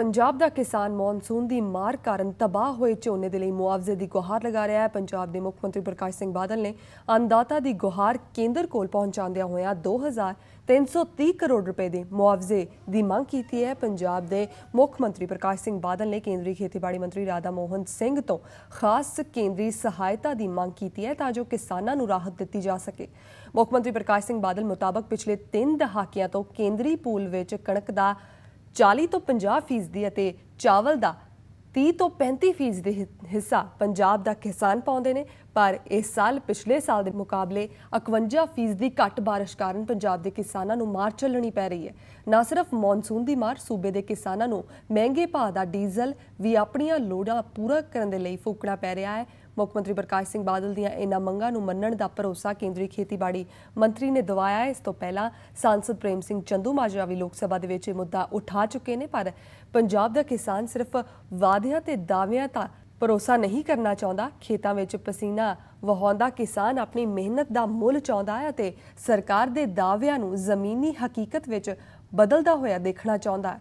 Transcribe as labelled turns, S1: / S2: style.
S1: ਪੰਜਾਬ ਦਾ ਕਿਸਾਨ ਮੌਨਸੂਨ ਦੀ ਮਾਰ ਕਾਰਨ ਤਬਾਹ ਹੋਏ ਝੋਨੇ ਦੇ ਲਈ ਮੁਆਵਜ਼ੇ ਦੀ ਗੁਹਾਰ ਲਗਾ ਰਿਹਾ ਹੈ। ਪੰਜਾਬ ਦੇ ਮੁੱਖ ਮੰਤਰੀ ਪ੍ਰਕਾਸ਼ ਸਿੰਘ ਬਾਦਲ ਨੇ ਅੰਦਾਤਾ ਦੀ ਗੁਹਾਰ ਕੇਂਦਰ ਕੋਲ ਪਹੁੰਚਾਉਂਦਿਆਂ ਹੋਇਆਂ 2330 ਕਰੋੜ ਰੁਪਏ ਦੇ ਮੁਆਵਜ਼ੇ ਦੀ ਮੰਗ ਕੀਤੀ ਹੈ। ਪੰਜਾਬ ਦੇ ਮੁੱਖ ਮੰਤਰੀ ਪ੍ਰਕਾਸ਼ ਸਿੰਘ ਬਾਦਲ ਨੇ ਕੇਂਦਰੀ ਖੇਤੀਬਾੜੀ ਮੰਤਰੀ ਰਾਧਾ ਮੋਹਨ ਸਿੰਘ ਤੋਂ ਖਾਸ ਕੇਂਦਰੀ ਸਹਾਇਤਾ ਦੀ ਮੰਗ ਕੀਤੀ ਹੈ ਤਾਂ ਜੋ ਕਿਸਾਨਾਂ ਨੂੰ ਰਾਹਤ ਦਿੱਤੀ ਜਾ ਸਕੇ। ਮੁੱਖ ਮੰਤਰੀ ਪ੍ਰਕਾਸ਼ ਸਿੰਘ ਬਾਦਲ ਮੁਤਾਬਕ ਪਿਛਲੇ 3 ਦਹਾਕਿਆਂ ਤੋਂ ਕੇਂਦਰੀ ਪੂਲ ਵਿੱਚ ਕਣਕ ਦਾ 40 ਤੋਂ 50 ਫੀਸਦੀ ਅਤੇ ਚਾਵਲ ਦਾ 30 ਤੋਂ 35 ਫੀਸਦੀ ਹਿੱਸਾ ਪੰਜਾਬ ਦਾ ਕਿਸਾਨ ਪਾਉਂਦੇ ਨੇ। ਪਰ ਇਸ ਸਾਲ, ਪਿਛਲੇ ਸਾਲ ਦੇ ਮੁਕਾਬਲੇ 51 ਫੀਸਦੀ ਘੱਟ ਬਾਰਿਸ਼ ਕਾਰਨ ਪੰਜਾਬ ਦੇ ਕਿਸਾਨਾਂ ਨੂੰ ਮਾਰ ਚੱਲਣੀ ਪੈ ਰਹੀ ਹੈ। ਨਾ ਸਿਰਫ ਮੌਨਸੂਨ ਦੀ ਮਾਰ, ਸੂਬੇ ਦੇ ਕਿਸਾਨਾਂ ਨੂੰ ਮਹਿੰਗੇ ਭਾਅ ਦਾ ਡੀਜ਼ਲ ਵੀ ਆਪਣੀਆਂ ਲੋੜਾਂ ਪੂਰਾ ਕਰਨ ਦੇ ਲਈ ਫੂਕਣਾ ਪੈ ਰਿਹਾ ਹੈ। ਮੁੱਖ ਮੰਤਰੀ ਪ੍ਰਕਾਸ਼ ਸਿੰਘ ਬਾਦਲ ਦੀਆਂ ਇਹਨਾਂ ਮੰਗਾਂ ਨੂੰ ਮੰਨਣ ਦਾ ਭਰੋਸਾ ਕੇਂਦਰੀ ਖੇਤੀਬਾੜੀ ਮੰਤਰੀ ਨੇ ਦਵਾਇਆ। ਹੈ ਇਸ ਤੋਂ ਪਹਿਲਾਂ ਸਾਂਸਦ ਪ੍ਰੇਮ ਸਿੰਘ ਚੰਦੂ ਮਾਜਰਾ ਵੀ ਲੋਕ ਸਭਾ ਦੇ ਵਿੱਚ ਇਹ ਮੁੱਦਾ ਉਠਾ ਚੁੱਕੇ ਨੇ, ਪਰ ਪੰਜਾਬ ਦਾ ਕਿਸਾਨ ਸਿਰਫ ਵਾਅਦਿਆਂ ਤੇ ਦਾਅਵਿਆਂ ਦਾ ਭਰੋਸਾ ਨਹੀਂ ਕਰਨਾ ਚਾਹੁੰਦਾ। ਖੇਤਾਂ ਵਿੱਚ ਪਸੀਨਾ ਵਹਾਉਂਦਾ ਕਿਸਾਨ ਆਪਣੀ ਮਿਹਨਤ ਦਾ ਮੁੱਲ ਚਾਹੁੰਦਾ ਹੈ ਅਤੇ ਸਰਕਾਰ ਦੇ ਦਾਅਵਿਆਂ ਨੂੰ ਜ਼ਮੀਨੀ ਹਕੀਕਤ ਵਿੱਚ ਬਦਲਦਾ ਹੋਇਆ ਦੇਖਣਾ ਚਾਹੁੰਦਾ ਹੈ।